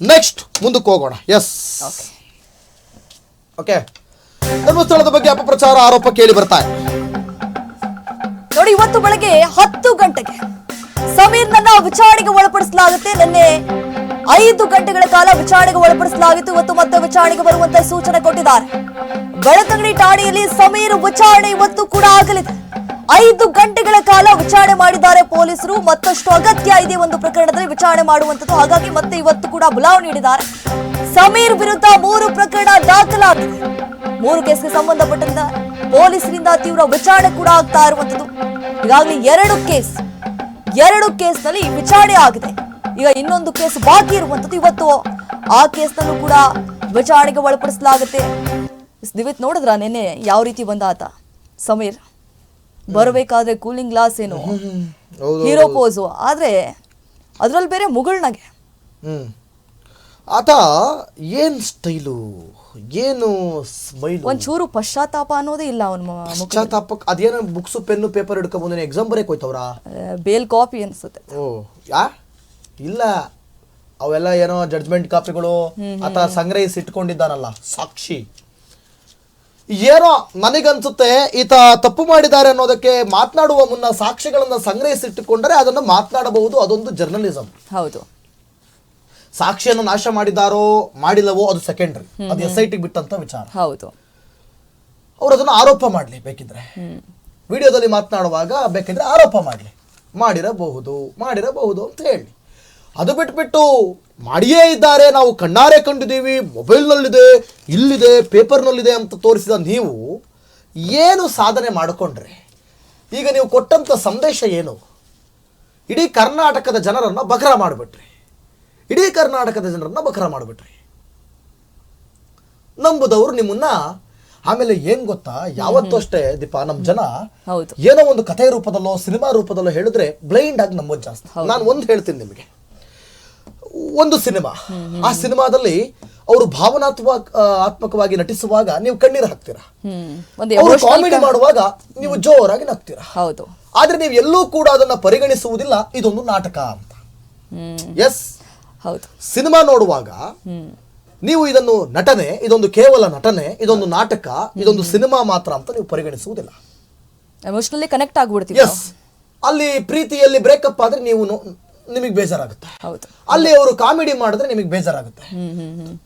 Next ಮುಂದಕ್ಕೆ ಹೋಗೋಣ. Yes okay ಧರ್ಮಸ್ಥಳದ ಬಗ್ಗೆ ಅಪಪ್ರಚಾರ ಆರೋಪ ಕೇಳಿ ಬರ್ತಾ ಇದೆ. ನೋಡಿ ಇವತ್ತು ಬೆಳಗ್ಗೆ ಹತ್ತು ಗಂಟೆಗೆ ಸಮೀರ್ ನನ್ನ ವಿಚಾರಣೆಗೆ ಒಳಪಡಿಸಲಾಗುತ್ತೆ. ನಿನ್ನೆ ಐದು ಗಂಟೆಗಳ ಕಾಲ ವಿಚಾರಣೆಗೆ ಒಳಪಡಿಸಲಾಗಿತ್ತು. ಇವತ್ತು ಮತ್ತೆ ವಿಚಾರಣೆಗೆ ಬರುವಂತ ಸೂಚನೆ ಕೊಟ್ಟಿದ್ದಾರೆ. ಬೆಳತಂಗಡಿ ಠಾಣೆಯಲ್ಲಿ ಸಮೀರ್ ವಿಚಾರಣೆ ಇವತ್ತು ಕೂಡ ಆಗಲಿದೆ. ಐದು ಗಂಟೆಗಳ ಕಾಲ ವಿಚಾರಣೆ ಮಾಡಿದ್ದಾರೆ ಪೊಲೀಸರು. ಮತ್ತಷ್ಟು ಅಗತ್ಯ ಇದೆ ಒಂದು ಪ್ರಕರಣದಲ್ಲಿ ವಿಚಾರಣೆ ಮಾಡುವಂತದ್ದು ಹಾಗಾಗಿ ಮತ್ತೆ ಇವತ್ತು ಕೂಡ ಬುಲಾವ್ ನೀಡಿದ್ದಾರೆ. ಸಮೀರ್ ವಿರುದ್ಧ ಮೂರು ಪ್ರಕರಣ ದಾಖಲಾಗಿದೆ. ಮೂರು ಕೇಸ್ಗೆ ಸಂಬಂಧಪಟ್ಟಂತ ಪೊಲೀಸರಿಂದ ತೀವ್ರ ವಿಚಾರಣೆ ಕೂಡ ಆಗ್ತಾ ಇರುವಂತದ್ದು ಈಗಾಗಲೇ ಎರಡು ಕೇಸ್ ಎರಡು ಕೇಸ್ನಲ್ಲಿ ವಿಚಾರಣೆ ಆಗಿದೆ. ಈಗ ಇನ್ನೊಂದು ಕೇಸ್ ಬಾಕಿ ಇರುವಂತದ್ದು ಇವತ್ತು ಆ ಕೇಸ್ ನಲ್ಲೂ ಕೂಡ ವಿಚಾರಣೆಗೆ ಒಳಪಡಿಸಲಾಗುತ್ತೆ. ನೋಡಿದ್ರ ನಿನ್ನೆ ಯಾವ ರೀತಿ ಬಂದ ಸಮೀರ್? ಬರಬೇಕಾದ್ರೆ ಕೂಲಿಂಗ್ ಗ್ಲಾಸ್ ಏನು? ಹೀರೋ ಪೋಸು ಆದ್ರೆ ಅದ್ರಲ್ಲಿ ಬೇರೆ ಮುಗುಳ್ನಗೆ ಹ್ಮ್. ಆತ ಏನ್ ಸ್ಟೈಲು ಏನು ಸ್ಮೈಲ್ ಒಂಚೂರು ಪಶ್ಚಾತ್ತಾಪ ಅನ್ನೋದೇ ಇಲ್ಲ ಅವನ ಪಶ್ಚಾತ್ತಾಪ ಅದೇನೋ ಬುಕ್ಸು ಪೆನ್ನು ಪೇಪರ್ ಹಿಡ್ಕೊಂಬಂದು ಎಕ್ಸಾಮ್ ಬರೇ ಹೋಯ್ತವ್ರ? ಬೇಲ್ ಕಾಪಿ ಅನ್ಸುತ್ತೆ. ಓ ಯಾ? ಇಲ್ಲ. ಅವೆಲ್ಲ ಏನೋ ಜಡ್ಜ್ಮೆಂಟ್ ಕಾಪಿಗಳು ಆತ ಸಂಗ್ರಹಿಸಿ ಇಟ್ಕೊಂಡಿದ್ದಾನಲ್ಲ ಸಾಕ್ಷಿ. ಏನೋ ನನಗನ್ಸುತ್ತೆ ಈತ ತಪ್ಪು ಮಾಡಿದ್ದಾರೆ ಅನ್ನೋದಕ್ಕೆ ಮಾತನಾಡುವ ಮುನ್ನ ಸಾಕ್ಷಿಗಳನ್ನ ಸಂಗ್ರಹಿಸಿಟ್ಟುಕೊಂಡರೆ ಅದನ್ನು ಮಾತನಾಡಬಹುದು ಅದೊಂದು ಜರ್ನಲಿಸಂ. ಹೌದು. ಸಾಕ್ಷಿಯನ್ನು ನಾಶ ಮಾಡಿದಾರೋ ಮಾಡಿಲ್ಲವೋ ಅದು ಸೆಕೆಂಡ್ರಿ. ಅದು ಎಸ್ ಐ ಟಿ ಬಿಟ್ಟಂತ ವಿಚಾರ. ಹೌದು. ಅವರು ಅದನ್ನು ಆರೋಪ ಮಾಡಲಿ ಬೇಕಿದ್ರೆ. ವಿಡಿಯೋದಲ್ಲಿ ಮಾತನಾಡುವಾಗ ಬೇಕಿದ್ರೆ ಆರೋಪ ಮಾಡಲಿ. ಮಾಡಿರಬಹುದು ಮಾಡಿರಬಹುದು ಅಂತ ಹೇಳಿ. ಅದು ಬಿಟ್ಬಿಟ್ಟು ಮಾಡಿಯೇ ಇದ್ದಾರೆ. ನಾವು ಕಣ್ಣಾರೆ ಕಂಡಿದ್ದೀವಿ. ಮೊಬೈಲ್ನಲ್ಲಿದೆ ಇಲ್ಲಿದೆ ಪೇಪರ್ನಲ್ಲಿದೆ ಅಂತ ತೋರಿಸಿದ ನೀವು ಏನು ಸಾಧನೆ ಮಾಡಿಕೊಂಡ್ರೆ? ಈಗ ನೀವು ಕೊಟ್ಟಂಥ ಸಂದೇಶ ಏನು? ಇಡೀ ಕರ್ನಾಟಕದ ಜನರನ್ನು ಬಕರ ಮಾಡಿಬಿಟ್ರಿ. ಇಡೀ ಕರ್ನಾಟಕದ ಜನರನ್ನು ಬಕರ ಮಾಡಿಬಿಟ್ರಿ. ನಂಬುದವರು ನಿಮ್ಮನ್ನ ಆಮೇಲೆ ಏನ್ ಗೊತ್ತಾ? ಯಾವತ್ತೂ ಅಷ್ಟೇ ದೀಪಾ ನಮ್ ಜನ ಏನೋ ಒಂದು ಕಥೆ ರೂಪದಲ್ಲೋ ಸಿನಿಮಾ ರೂಪದಲ್ಲೋ ಹೇಳಿದ್ರೆ ಬ್ಲೈಂಡ್ ಆಗಿ ನಂಬೋದು ಜಾಸ್ತಿ. ನಾನು ಒಂದು ಹೇಳ್ತೀನಿ ನಿಮಗೆ. ಒಂದು ಸಿನಿಮಾ. ಆ ಸಿನಿಮಾದಲ್ಲಿ ಅವರು ಭಾವನಾತ್ಮಕ ಆತ್ಮಕವಾಗಿ ನಟಿಸುವಾಗ ನೀವು ಕಣ್ಣೀರು ಹಾಕ್ತೀರಾ? ಅವರು ಕಾಮಿಡಿ ಮಾಡುವಾಗ ನೀವು ಜೋರಾಗಿ ನಗ್ತೀರಾ? ಹೌದು. ಆದ್ರೆ ನೀವು ಎಲ್ಲೂ ಕೂಡ ಅದನ್ನ ಪರಿಗಣಿಸುವುದಿಲ್ಲ ಇದೊಂದು ನಾಟಕ ಅಂತ. ಎಸ್ ಹೌದು. ಸಿನಿಮಾ ನೋಡುವಾಗ ನೀವು ಇದನ್ನು ನಟನೆ ಇದೊಂದು ಕೇವಲ ನಟನೆ ಇದೊಂದು ನಾಟಕ ಇದೊಂದು ಸಿನಿಮಾ ಮಾತ್ರ ಅಂತ ನೀವು ಪರಿಗಣಿಸುವುದಿಲ್ಲ. ಎಮೋಷನಲಿ ಕನೆಕ್ಟ್ ಆಗ್ಬಿಡ್ತೀವಿ ಎಸ್ ಅಲ್ಲಿ ಪ್ರೀತಿಯಲ್ಲಿ ಬ್ರೇಕಪ್ ಆದ್ರೆ ನೀವು ನಿಮಗೆ ಬೇಜಾರಾಗುತ್ತೆ. ಹೌದು. ಅಲ್ಲಿ ಅವರು ಕಾಮಿಡಿ ಮಾಡಿದ್ರೆ ನಿಮಗೆ ಬೇಜಾರಾಗುತ್ತೆ.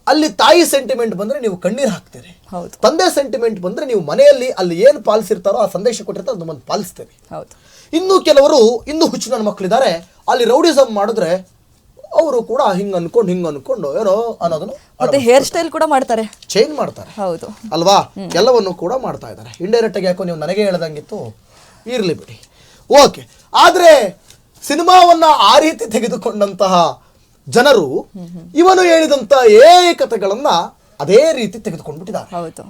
ಅಲ್ಲಿ ತಾಯಿ ಸೆಂಟಿಮೆಂಟ್ ಬಂದ್ರೆ ನೀವು ಕಣ್ಣೀರು ಹಾಕ್ತೀರಿ. ಹೌದು. ತಂದೆ ಸೆಂಟಿಮೆಂಟ್ ಬಂದ್ರೆ ನೀವು ಮನೆಯಲ್ಲಿ ಅಲ್ಲಿ ಏನು ಪಾಲಿಸಿರ್ತಾರೋ ಆ ಸಂದೇಶ ಕೊಟ್ಟಿರ್ತಾರೋ ಅದನ್ನ ಪಾಲಿಸ್ತೀರಿ. ಹೌದು. ಇನ್ನು ಕೆಲವರು ಇನ್ನು ಹುಚ್ಚು ನನ್ನ ಮಕ್ಕಳಿದ್ದಾರೆ ಅಲ್ಲಿ ರೌಡಿಸಮ್ ಮಾಡಿದ್ರೆ ಅವರು ಕೂಡ ಹಿಂಗ್ ಅನ್ಕೊಂಡು ಹಿಂಗ್ ಅನ್ಕೊಂಡು ಏನೋ ಅನ್ನೋದನ್ನು ಮತ್ತೆ ಹೇರ್ ಸ್ಟೈಲ್ ಕೂಡ ಮಾಡ್ತಾರೆ. ಚೇಂಜ್ ಮಾಡ್ತಾರೆ. ಹೌದು. ಅಲ್ವಾ? ಎಲ್ಲವನ್ನು ಕೂಡ ಮಾಡ್ತಾ ಇದ್ದಾರೆ. ಇಂಡೈರೆಕ್ಟ್ ಆಗಿ ಯಾಕೋ ನೀವು ನನಗೆ ಹೇಳ್ದಂಗಿತ್ತು ಇರ್ಲಿ ಬಿಡಿ. ಓಕೆ ಆದ್ರೆ ಸಿನಿಮಾವನ್ನ ಆ ರೀತಿ ತೆಗೆದುಕೊಂಡಂತಹ ಜನರು ಇವನು ಹೇಳಿದಂತ ಏಕತೆಗಳನ್ನ ಅದೇ ರೀತಿ ತೆಗೆದುಕೊಂಡ್ಬಿಟ್ಟಿದ್ದಾರೆ. ಹೌದು.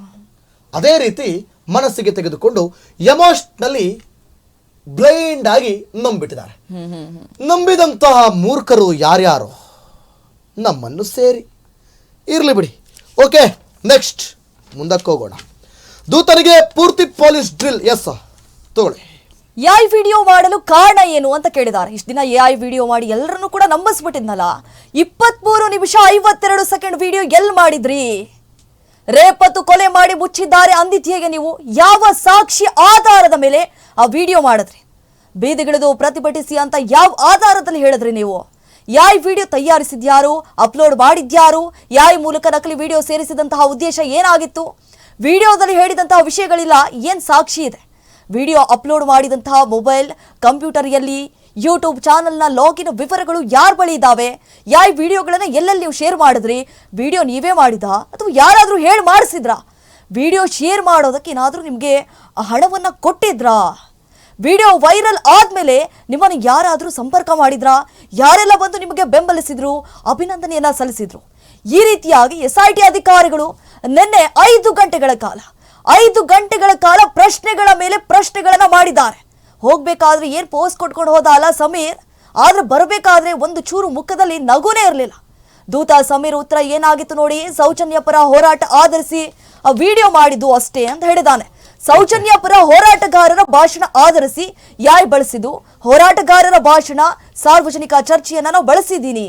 ಅದೇ ರೀತಿ ಮನಸ್ಸಿಗೆ ತೆಗೆದುಕೊಂಡು ಎಮೋಷ್ನಲಿ ಬ್ಲೈಂಡ್ ಆಗಿ ನಂಬಿಟ್ಟಿದ್ದಾರೆ. ನಂಬಿದಂತಹ ಮೂರ್ಖರು ಯಾರ್ಯಾರು? ನಮ್ಮನ್ನು ಸೇರಿ. ಇರಲಿ ಬಿಡಿ. ಓಕೆ ನೆಕ್ಸ್ಟ್ ಮುಂದಕ್ಕೆ ಹೋಗೋಣ. ದೂತನಿಗೆ ಪೂರ್ತಿ ಪೊಲೀಸ್ ಡ್ರಿಲ್. ಎಸ್ ತಗೊಳ್ಳಿ. ಎಐ ವಿಡಿಯೋ ಮಾಡಲು ಕಾರಣ ಏನು ಅಂತ ಕೇಳಿದ್ದಾರೆ. ಇಷ್ಟು ದಿನ ಎಐ ವಿಡಿಯೋ ಮಾಡಿ ಎಲ್ಲರನ್ನೂ ಕೂಡ ನಂಬಿಸ್ಬಿಟ್ಟಿದ್ನಲ್ಲ. ಇಪ್ಪತ್ಮೂರು ನಿಮಿಷ ಐವತ್ತೆರಡು ಸೆಕೆಂಡ್ ವಿಡಿಯೋ ಎಲ್ಲಿ ಮಾಡಿದ್ರಿ? ರೇಪತ್ತು ಕೊಲೆ ಮಾಡಿ ಮುಚ್ಚಿದ್ದಾರೆ ಅಂದಿದ್ಯೇಗೆ ನೀವು? ಯಾವ ಸಾಕ್ಷಿ ಆಧಾರದ ಮೇಲೆ ಆ ವಿಡಿಯೋ ಮಾಡಿದ್ರಿ? ಬೀದಿಗಿಳಿದು ಪ್ರತಿಭಟಿಸಿ ಅಂತ ಯಾವ ಆಧಾರದಲ್ಲಿ ಹೇಳಿದ್ರಿ ನೀವು? ಯಾಯ್ ವಿಡಿಯೋ ತಯಾರಿಸಿದ್ಯಾರು? ಅಪ್ಲೋಡ್ ಮಾಡಿದ್ಯಾರು? ಯಾಯ್ ಮೂಲಕ ನಕಲಿ ವಿಡಿಯೋ ಸೇರಿಸಿದಂತಹ ಉದ್ದೇಶ ಏನಾಗಿತ್ತು? ವಿಡಿಯೋದಲ್ಲಿ ಹೇಳಿದಂತಹ ವಿಷಯಗಳಿಲ್ಲ. ಏನು ಸಾಕ್ಷಿ ಇದೆ? ವಿಡಿಯೋ ಅಪ್ಲೋಡ್ ಮಾಡಿದಂತಹ ಮೊಬೈಲ್, ಕಂಪ್ಯೂಟರ್ಯಲ್ಲಿ ಯೂಟ್ಯೂಬ್ ಚಾನಲ್ನ ಲಾಗಿನ್ ವಿವರಗಳು ಯಾರ ಬಳಿ ಇದ್ದಾವೆ ಯಾವ ವಿಡಿಯೋಗಳನ್ನ ಎಲ್ಲೆಲ್ಲಿ ನೀವು ಶೇರ್ ಮಾಡಿದ್ರಿ? ವಿಡಿಯೋ ನೀವೇ ಮಾಡಿದ? ಅಥವಾ ಯಾರಾದರೂ ಹೇಳಿ ಮಾಡಿಸಿದ್ರಾ? ವಿಡಿಯೋ ಶೇರ್ ಮಾಡೋದಕ್ಕೆ ಏನಾದರೂ ನಿಮಗೆ ಹಣವನ್ನು ಕೊಟ್ಟಿದ್ರಾ? ವಿಡಿಯೋ ವೈರಲ್ ಆದಮೇಲೆ ನಿಮ್ಮನ್ನು ಯಾರಾದರೂ ಸಂಪರ್ಕ ಮಾಡಿದ್ರಾ? ಯಾರೆಲ್ಲ ಬಂದು ನಿಮಗೆ ಬೆಂಬಲಿಸಿದ್ರು? ಅಭಿನಂದನೆಯನ್ನು ಸಲ್ಲಿಸಿದ್ರು? ಈ ರೀತಿಯಾಗಿ ಎಸ್ ಅಧಿಕಾರಿಗಳು ನಿನ್ನೆ ಐದು ಗಂಟೆಗಳ ಕಾಲ ಐದು ಗಂಟೆಗಳ ಕಾಲ ಪ್ರಶ್ನೆಗಳ ಮೇಲೆ ಪ್ರಶ್ನೆಗಳನ್ನ ಮಾಡಿದ್ದಾರೆ. ಹೋಗ್ಬೇಕಾದ್ರೆ ಏನ್ ಪೋಸ್ಟ್ ಕೊಟ್ಕೊಂಡು ಹೋದ ಅಲ್ಲ ಸಮೀರ್? ಆದ್ರೆ ಬರಬೇಕಾದ್ರೆ ಒಂದು ಚೂರು ಮುಖದಲ್ಲಿ ನಗುನೇ ಇರಲಿಲ್ಲ. ದೂತ ಸಮೀರ್ ಉತ್ತರ ಏನಾಗಿತ್ತು ನೋಡಿ? ಸೌಜನ್ಯ ಪರ ಹೋರಾಟ ಆಧರಿಸಿ ಆ ವಿಡಿಯೋ ಮಾಡಿದ್ದು ಅಷ್ಟೇ ಅಂತ ಹೇಳಿದಾನೆ. ಸೌಜನ್ಯ ಪರ ಹೋರಾಟಗಾರರ ಭಾಷಣ ಆಧರಿಸಿ ಯಾಯ್ ಬಳಸಿದ್ದು? ಹೋರಾಟಗಾರರ ಭಾಷಣ ಸಾರ್ವಜನಿಕ ಚರ್ಚೆಯನ್ನ ನಾವು ಬಳಸಿದ್ದೀನಿ.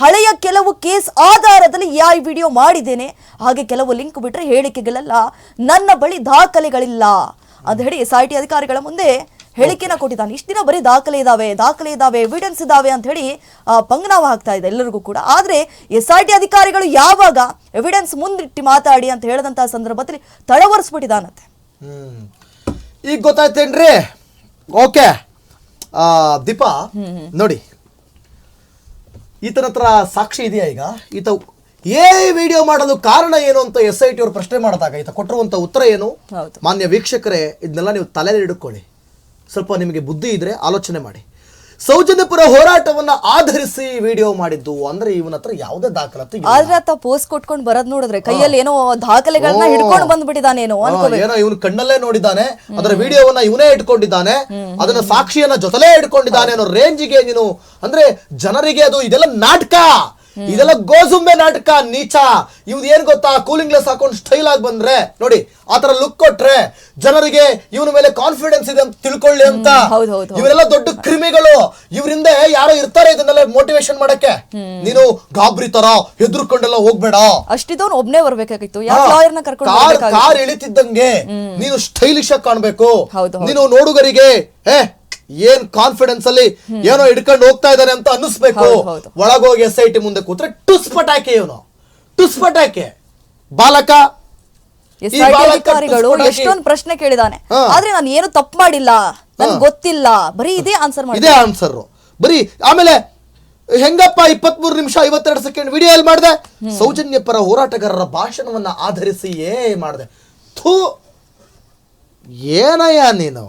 ಹಳೆಯ ಕೆಲವು ಕೇಸ್ ಆಧಾರದಲ್ಲಿ ಯಾ ವಿಡಿಯೋ ಮಾಡಿದ್ದೇನೆ. ಹಾಗೆ ಕೆಲವು ಲಿಂಕ್ ಬಿಟ್ಟರೆ ಹೇಳಿಕೆಗಳೆಲ್ಲ ನನ್ನ ಬಳಿ ದಾಖಲೆಗಳಿಲ್ಲ. ಅಂತ ಹೇಳಿ ಎಸ್ ಐ ಟಿ ಅಧಿಕಾರಿಗಳ ಮುಂದೆ ಹೇಳಿಕೆನ ಕೊಟ್ಟಿದ್ದಾನೆ. ಇಷ್ಟು ದಿನ ಬರೀ ದಾಖಲೆ ಇದಾವೆ ದಾಖಲೆ ಇದಾವೆ ಎವಿಡೆನ್ಸ್ ಇದಾವೆ ಅಂತ ಹೇಳಿ ಆ, ಪಂಗನಾವ ಆಗ್ತಾ ಇದೆ ಎಲ್ಲರಿಗೂ ಕೂಡ. ಆದರೆ ಎಸ್ ಐ ಟಿ ಅಧಿಕಾರಿಗಳು ಯಾವಾಗ ಎವಿಡೆನ್ಸ್ ಮುಂದಿಟ್ಟು ಮಾತಾಡಿ ಅಂತ ಹೇಳಿದಂತಹ ಸಂದರ್ಭದಲ್ಲಿ ತಳವರಿಸ್ಬಿಟ್ಟಿದಾನಂತೆ ಹ್ಮ್. ಈಗ ಗೊತ್ತಾಯ್ತೇನ್ರಿ? ಓಕೆ ದೀಪಾ ನೋಡಿ ಈತನ ಹತ್ರ ಸಾಕ್ಷಿ ಇದೆಯಾ ಈಗ? ಈತ ಏ ವಿಡಿಯೋ ಮಾಡಲು ಕಾರಣ ಏನು ಅಂತ ಎಸ್ ಐ ಟಿ ಅವರು ಪ್ರಶ್ನೆ ಮಾಡಿದಾಗ ಈತ ಕೊಟ್ಟಿರುವಂತ ಉತ್ತರ ಏನು? ಮಾನ್ಯ ವೀಕ್ಷಕರೇ ಇದನ್ನೆಲ್ಲ ನೀವು ತಲೆಯಲ್ಲಿ ಹಿಡ್ಕೊಳ್ಳಿ ಸ್ವಲ್ಪ ನಿಮಗೆ ಬುದ್ಧಿ ಇದ್ರೆ ಆಲೋಚನೆ ಮಾಡಿ. ಸೌಜನ್ಯಪುರ ಹೋರಾಟವನ್ನ ಆಧರಿಸಿ ವಿಡಿಯೋ ಮಾಡಿದ್ದು. ಅಂದ್ರೆ ಇವನ ಹತ್ರ ಯಾವುದೇ ದಾಖಲಾತಿ ಇಲ್ಲ. ಆದ್ರೆ ಆತ ಪೋಸ್ಟ್ ಕೊಟ್ಕೊಂಡು ಬರೋದ್ ನೋಡಿದ್ರೆ ಕೈಯಲ್ಲಿ ಏನೋ ದಾಖಲೆಗಳನ್ನ ಹಿಡ್ಕೊಂಡು ಬಂದ್ಬಿಟ್ಟಿದಾನೇನೋ ಆ, ಅನ್ಕೋಬೇಕು. ಏನೋ ಇವನು ಕಣ್ಣಲ್ಲೇ ನೋಡಿದ್ದಾನೆ ಅದರ ವಿಡಿಯೋವನ್ನ ಇವನೇ ಇಟ್ಕೊಂಡಿದ್ದಾನೆ. ಅದನ್ನ ಸಾಕ್ಷಿಯನ್ನ ಜೊತೆಲೇ ಇಟ್ಕೊಂಡಿದ್ದಾನೆ ಅನ್ನೋ ರೇಂಜಿಗೆ ನೀನು ಅಂದ್ರೆ ಜನರಿಗೆ ಅದು ಇದೆಲ್ಲ ನಾಟಕ. ಇದೆಲ್ಲ ಗೋಸುಂಬೆ ನಾಟಕ ನೀಚ. ಇವ್ದು ಏನ್ ಗೊತ್ತಾ? ಕೂಲಿಂಗ್ ಗ್ಲಾಸ್ ಹಾಕೊಂಡು ಸ್ಟೈಲ್ ಆಗಿ ಬಂದ್ರೆ ನೋಡಿ ಆತರ ಲುಕ್ ಕೊಟ್ರೆ ಜನರಿಗೆ ಇವನ ಮೇಲೆ ಕಾನ್ಫಿಡೆನ್ಸ್ ಇದೆ ಅಂತ ತಿಳ್ಕೊಳ್ಳಿ ಅಂತ. ಇವರೆಲ್ಲ ದೊಡ್ಡ ಕ್ರಿಮಿಗಳು. ಇವರಿಂದ ಯಾರೋ ಇರ್ತಾರೆ ಇದನ್ನೆಲ್ಲ ಮೋಟಿವೇಶನ್ ಮಾಡಕ್ಕೆ. ನೀನು ಗಾಬ್ರಿ ತರ ಹೆದರ್ಕೊಂಡೆಲ್ಲ ಹೋಗ್ಬೇಡ. ಅಷ್ಟಿದವನು ಒಬ್ನೇ ಬರ್ಬೇಕಾಗಿತ್ತು. ಕಾರ್? ಇಳಿತಿದ್ದಂಗೆ ನೀನು ಸ್ಟೈಲಿಶ್ ಆಗಿ ಕಾಣ್ಬೇಕು. ನೀನು ನೋಡುಗರಿಗೆ ಏ ಏನ್ ಕಾನ್ಫಿಡೆನ್ಸ್ ಅಲ್ಲಿ ಏನೋ ಹಿಡ್ಕೊಂಡು ಹೋಗ್ತಾ ಇದ್ದಾರೆ ಅಂತ ಅನ್ನಿಸ್ಬೇಕು. ಒಳಗೋಗಿ ಎಸ್ ಐ ಟಿ ಮುಂದೆ ಕೂತ್ರೆ ಟುಸ್ ಪಟಾಕೆ ಇವನು. ಟುಸ್ ಪಟಾಕೆ. ಬಾಲಕ. ಅಧಿಕಾರಿಗಳು ಎಷ್ಟೊಂದು ಪ್ರಶ್ನೆ ಕೇಳಿದಾನೆ. ಆದ್ರೆ ನಾನು ಏನು ತಪ್ಪು ಮಾಡಿಲ್ಲ. ನನ್ಗೆ ಗೊತ್ತಿಲ್ಲ. ಬರೀ ಇದೇ ಆನ್ಸರ್ ಮಾಡಿ ಇದೇ ಆನ್ಸರ್ ಬರೀ ಆಮೇಲೆ ಹೆಂಗಪ್ಪ ಇಪ್ಪತ್ಮೂರು ನಿಮಿಷ ಐವತ್ತೆರಡು ಸೆಕೆಂಡ್ ವಿಡಿಯೋ ಎಲ್ಲಿ ಮಾಡಿದೆ ಸೌಜನ್ಯ ಪರ ಹೋರಾಟಗಾರರ ಭಾಷಣವನ್ನ ಆಧರಿಸಿ ಏ ಮಾಡಿದೆ. ಥೂ. ಏನಯ್ಯ ನೀನು?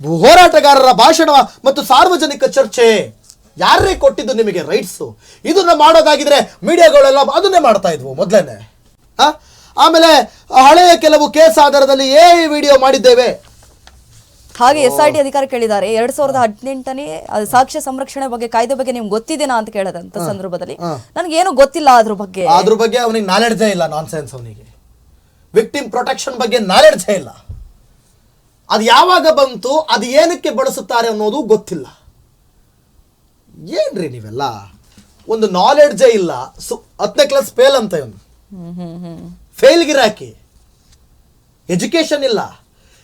ಹೋರಾಟಗಾರರ ಭಾಷಣ ಮತ್ತು ಸಾರ್ವಜನಿಕ ಚರ್ಚೆ. ಯಾರೇ ಕೊಟ್ಟಿದ್ದು ನಿಮಗೆ ರೈಟ್ಸು ಇದನ್ನ ಮಾಡೋದಾಗಿದ್ರೆ ಮೀಡಿಯಾಗಳೆಲ್ಲ ಅದನ್ನೇ ಮಾಡ್ತಾ ಇದ್ವು ಮೊದಲೇನೆ. ಆಮೇಲೆ ಹಳೆಯ ಕೆಲವು ಕೇಸ್ ಆಧಾರದಲ್ಲಿ ಏ ವಿಡಿಯೋ ಮಾಡಿದ್ದೇವೆ. ಹಾಗೆ ಎಸ್ ಐ ಟಿ ಅಧಿಕಾರಿ ಕೇಳಿದ್ದಾರೆ. ಎರಡ್ ಸಾವಿರದ ಹದಿನೆಂಟನೇ ಸಾಕ್ಷ್ಯ ಸಂರಕ್ಷಣೆ ಬಗ್ಗೆ ಕಾಯ್ದೆ ಬಗ್ಗೆ ನಿಮ್ಗೆ ಗೊತ್ತಿದೆನಾ ಅಂತ ಕೇಳದಂತ ಸಂದರ್ಭದಲ್ಲಿ ನನಗೇನು ಗೊತ್ತಿಲ್ಲ ಅದ್ರ ಬಗ್ಗೆ. ಅದ್ರ ಬಗ್ಗೆ ಅವನಿಗೆ ನಾಲೆಡ್ಜೇ ಇಲ್ಲ ನಾನ್ ಸೆನ್ಸ್ ಅವನಿಗೆ. ವಿಕ್ಟಿಮ್ ಪ್ರೊಟೆಕ್ಷನ್ ಬಗ್ಗೆ ನಾಲೆಡ್ಜೇ ಇಲ್ಲ. ಅದು ಯಾವಾಗ ಬಂತು ಅದು ಏನಕ್ಕೆ ಬಳಸುತ್ತಾರೆ ಅನ್ನೋದು ಗೊತ್ತಿಲ್ಲ. ಏನ್ರಿ ನೀವೆಲ್ಲ? ಒಂದು ನಾಲೆಡ್ಜೇ ಇಲ್ಲ. ಸು ಹತ್ತನೇ ಕ್ಲಾಸ್ ಫೇಲ್ ಅಂತ ಇವನು. ಫೇಲ್ ಗಿರಾಕಿ ಎಜುಕೇಶನ್ ಇಲ್ಲ.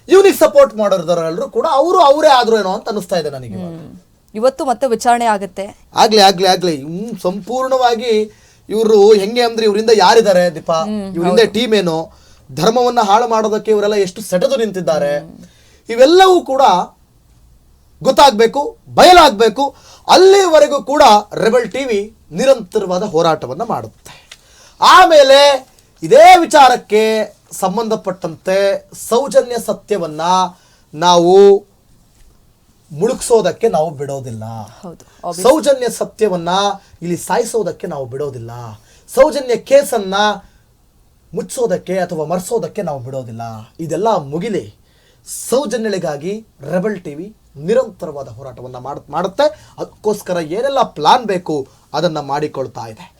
ಇವನಿಗೆ ಸಪೋರ್ಟ್ ಮಾಡೋದರೆಲ್ಲರೂ ಕೂಡ ಅವರು ಅವರೇ ಆದ್ರು ಏನೋ ಅಂತ ಅನಿಸ್ತಾ ಇದೆ ನನಗೆ. ಇವತ್ತು ಮತ್ತೆ ವಿಚಾರಣೆ ಆಗುತ್ತೆ. ಆಗ್ಲಿ ಆಗ್ಲಿ ಆಗ್ಲಿ. ಸಂಪೂರ್ಣವಾಗಿ ಇವರು ಹೆಂಗೆ ಅಂದ್ರೆ ಇವರಿಂದ ಯಾರಿದ್ದಾರೆ ದೀಪಾ? ಇವರಿಂದ ಟೀಮ್ ಏನು? ಧರ್ಮವನ್ನ ಹಾಳು ಮಾಡೋದಕ್ಕೆ ಇವರೆಲ್ಲ ಎಷ್ಟು ಸೆಟದು ನಿಂತಿದ್ದಾರೆ? ಇವೆಲ್ಲವೂ ಕೂಡ ಗೊತ್ತಾಗಬೇಕು ಬಯಲಾಗಬೇಕು ಅಲ್ಲಿವರೆಗೂ ಕೂಡ ರೆಬಲ್ ಟಿ ವಿ ನಿರಂತರವಾದ ಹೋರಾಟವನ್ನು ಮಾಡುತ್ತೆ. ಆಮೇಲೆ ಇದೇ ವಿಚಾರಕ್ಕೆ ಸಂಬಂಧಪಟ್ಟಂತೆ ಸೌಜನ್ಯ ಸತ್ಯವನ್ನು ನಾವು ಮುಳುಗಿಸೋದಕ್ಕೆ ನಾವು ಬಿಡೋದಿಲ್ಲ. ಸೌಜನ್ಯ ಸತ್ಯವನ್ನ ಇಲ್ಲಿ ಸಾಯಿಸೋದಕ್ಕೆ ನಾವು ಬಿಡೋದಿಲ್ಲ. ಸೌಜನ್ಯ ಕೇಸನ್ನ ಮುಚ್ಚೋದಕ್ಕೆ ಅಥವಾ ಮರೆಸೋದಕ್ಕೆ ನಾವು ಬಿಡೋದಿಲ್ಲ. ಇದೆಲ್ಲ ಮುಗಿಲಿ. ಸೌಜನ್ಯಗಳಿಗಾಗಿ ರೆಬಲ್ ಟಿವಿ ನಿರಂತರವಾದ ಹೋರಾಟವನ್ನು ಮಾಡ್- ಮಾಡುತ್ತೆ. ಅದಕ್ಕೋಸ್ಕರ ಏನೆಲ್ಲ ಪ್ಲಾನ್ ಬೇಕು ಅದನ್ನು ಮಾಡಿಕೊಳ್ತಾ ಇದೆ.